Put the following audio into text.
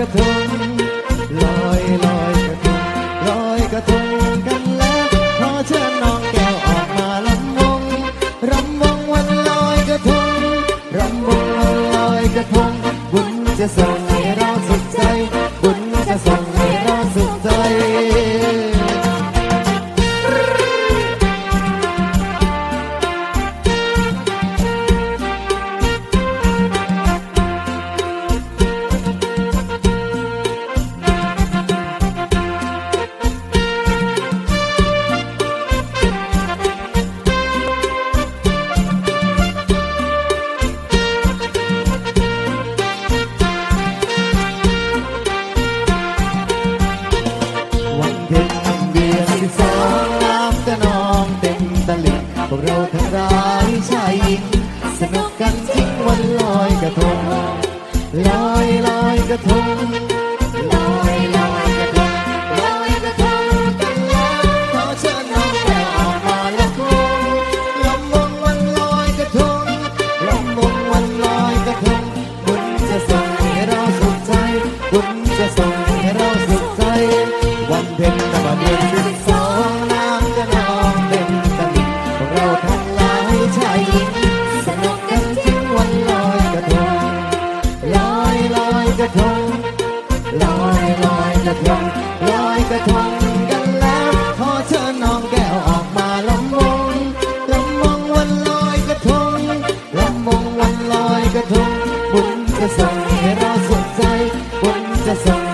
กระทงลอยลอยกระทงลอยกระทงกันแล้วขอเชิญน้องแก้วออกมาลำวงรำวงวันลอยกระทงรำวงวันลอยกระทงบุญจะส่ง กันทิ้งวันลอยกระทงลอยลอยกระทงลอยกระทงลอยกระทงกันแล้วขอเชิญน้องแก้วออกมาละคงลำวงวันลอยกระทงลำวงวันลอยกระทงบุญจะส่งให้เราสุขใจบุญจะส่งให้เราสุขใจวันเพ็ญตะบันเดือนสิบ de sol.